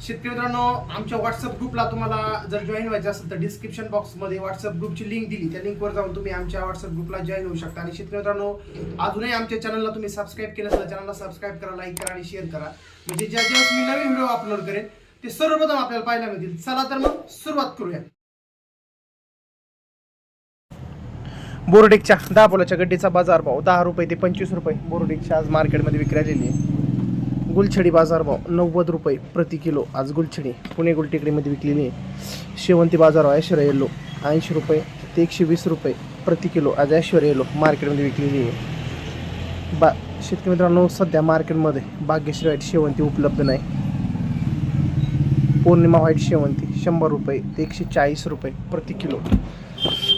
शेतकरी मित्रांनो आमच्या व्हॉट्सअप ग्रुपला तुम्हाला जर जॉईन व्हायचं असेल तर डिस्क्रिप्शन बॉक्समध्ये व्हॉट्सअप ग्रुपची लिंक दिली. त्या लिंकवर जाऊन तुम्ही आमच्या व्हॉट्सअप ग्रुपला जॉईन होऊ शकता. आणि शेतकरी मित्रांनो अजूनही आमच्या चॅनलला तुम्ही सबस्क्राईब केलं तर चॅनलला सबस्क्राईब करा लाईक करा आणि शेअर करा. म्हणजे ज्या ज्या मी नवीन व्हिडिओ अपलोड करेन ते सर्वप्रथम आपल्याला पाहायला मिळतील. चला तर मग सुरुवात करूया. बोरोडेकच्या दहा पोलाच्या गड्डीचा बाजारभाव दहा रुपये ते पंचवीस रुपये. बोरोडेकच्या आज मार्केटमध्ये विक्री आलेली आहे. गुलछडी बाजारभाव नव्वद रुपये प्रति किलो. आज गुलछडी पुणे गुलटेकडीमध्ये विकलेली आहे. शेवंती बाजारभाव ऐश्वर्या येल्लो ऐंशी रुपये ते एकशे वीस रुपये प्रति किलो. आज ऐश्वर्या येलो मार्केटमध्ये विकलेली आहे. बा शेतकरी मित्रांनो सध्या मार्केटमध्ये भाग्यश्री व्हाईट शेवंती उपलब्ध नाही. पौर्णिमा व्हाईट शेवंती शंभर रुपये ते एकशे चाळीस रुपये प्रति किलो.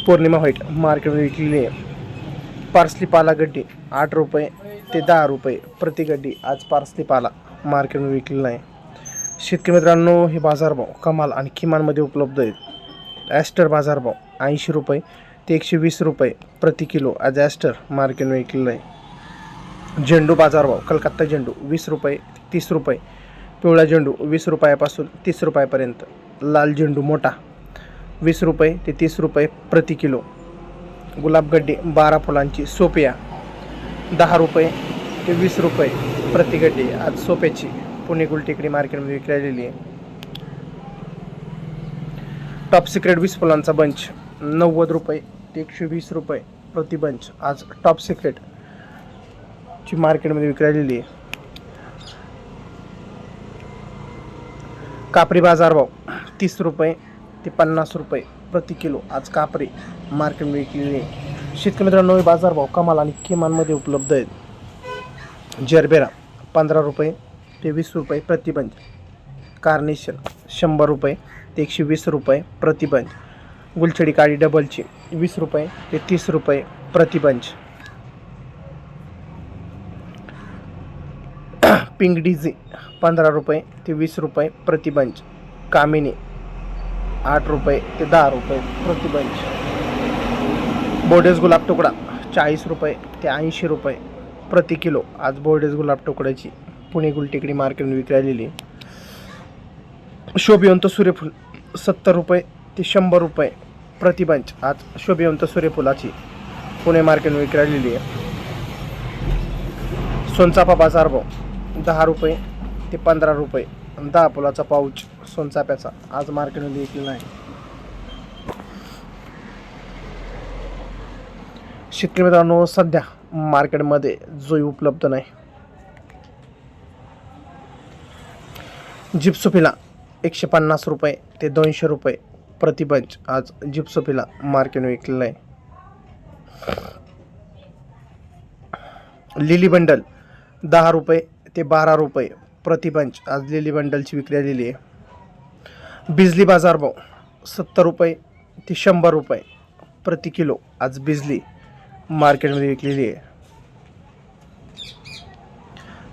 पौर्णिमा व्हाईट मार्केटमध्ये विकलेली आहे. पार्सली पालागड्डी आठ रुपये ते दहा रुपये प्रति गड्डी आज पार्सली पाला. मार्केटमध्ये विकलेला आहे शेतकरी मित्रांनो हे बाजारभाव कमाल आणि किमानमध्ये उपलब्ध आहेत. ॲस्टर बाजारभाव ऐंशी रुपये ते एकशे वीस रुपये प्रति किलो आज ॲस्टर मार्केटमध्ये विकलेलं आहे झेंडू बाजारभाव कलकत्ता झेंडू वीस रुपये तीस रुपये पिवळा झेंडू वीस रुपयापासून तीस रुपयापर्यंत लाल झेंडू मोठा वीस रुपये ते तीस रुपये प्रति किलो गुलाबगड्डी बारा फुलांची सोपिया दहा रुपये ते वीस रुपये प्रति गड्डी. आज सोप्याची पुणे गुलटेकडी मार्केटमध्ये विकलेली आहे. टॉप सिक्रेट वीस फुलांचा बंच नव्वद रुपये ते एकशे वीस रुपये प्रति बंच आज टॉप सिक्रेट ची मार्केटमध्ये विकलेली आहे. कापरी बाजारभाव तीस रुपये ते पन्नास रुपये प्रति किलो. आज कापरी मार्केटमध्ये विकलेली आहे. शेतकरी मित्रांनो हे बाजारभाव कमाल आणि किमानमध्ये उपलब्ध आहेत. जरबेरा पंधरा रुपये ते वीस रुपये प्रतिबंध. कार्नेशन शंभर रुपये ते एकशे वीस रुपये प्रतिबंध. गुलछडी काळी डबलची वीस रुपये ते तीस रुपये प्रतिबंध. पिंग पिंक पंधरा रुपये ते वीस रुपये प्रतिबंध. कामिनी आठ रुपये ते दहा रुपये प्रतिबंध. बोर्डेस गुलाब तुकडा चाळीस रुपये ते ऐंशी रुपये प्रति किलो. आज बोर्डेस गुलाब तुकड्याची पुणे गुलटेकडी मार्केटमध्ये विक्री आहे शोभिवंत सूर्यफूल सत्तर रुपये ते शंभर रुपये प्रतिबंच आज शोभिवंत सूर्यफुलाची पुणे मार्केटमध्ये विक्री आलेली आहे. सोनचाफा बाजारभाव दहा रुपये ते पंधरा रुपये. दहा फुलाचा पाऊच सोनचाफ्याचा आज मार्केटमध्ये विकलेला आहे शेतकरी मित्रांनो सध्या मार्केटमध्ये जोई उपलब्ध नाही. जिप्सोफिला एकशे पन्नास रुपये ते दोनशे रुपये प्रतिपंच आज जिप्सोफिला मार्केट विकलेला आहे. लिली बंडल दहा रुपये ते बारा रुपये प्रतिपंच आज लिली बंडलची विक्री आलेली आहे. बिजली बाजारभाव सत्तर रुपये ते शंभर रुपये प्रति किलो आज बिजली मार्केटमध्ये विकलेली आहे.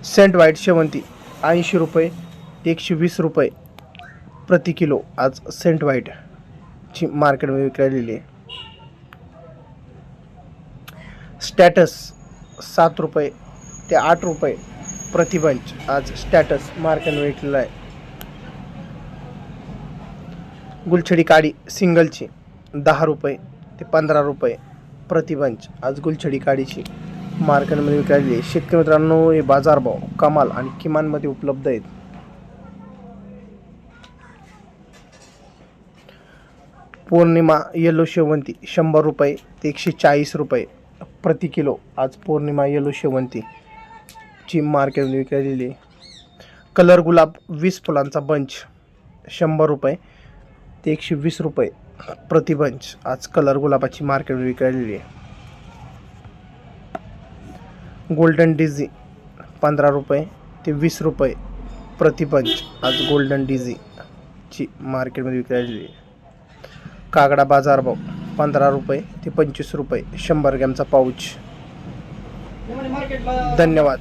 सेंट व्हाईट शेवंती ऐंशी रुपये ते एकशे वीस रुपये प्रति किलो आज सेंट व्हाईटची मार्केटमध्ये विकलेली आहे. स्टॅटस सात रुपये ते आठ रुपये प्रति बंच आज स्टॅटस मार्केटमध्ये विकलेला आहे. गुलछडी काडी सिंगलची दहा रुपये ते पंधरा रुपये प्रतिबंच. आज गुलछडी काडीची मार्केटमध्ये विकायली आहे. शेतकरी मित्रांनो हे बाजारभाव कमाल आणि किमानमध्ये उपलब्ध आहेत. पौर्णिमा येलो शेवंती शंभर रुपये ते एकशे चाळीस रुपये प्रति किलो. आज पौर्णिमा येलो शेवंती ची मार्केटमध्ये विकायलेली कलर गुलाब वीस फुलांचा बंच शंभर रुपये ते एकशे वीस रुपये प्रतिबंच. आज कलर गुलाबाची मार्केटमध्ये विकायलेली आहे. गोल्डन डिझी पंधरा रुपये ते वीस रुपये प्रतिबंच आज गोल्डन डिझी मार्केटमध्ये विकायला आहे. कागडा बाजारभाव पंधरा रुपये ते पंचवीस रुपये शंभर ग्रॅमचा पाऊच. धन्यवाद.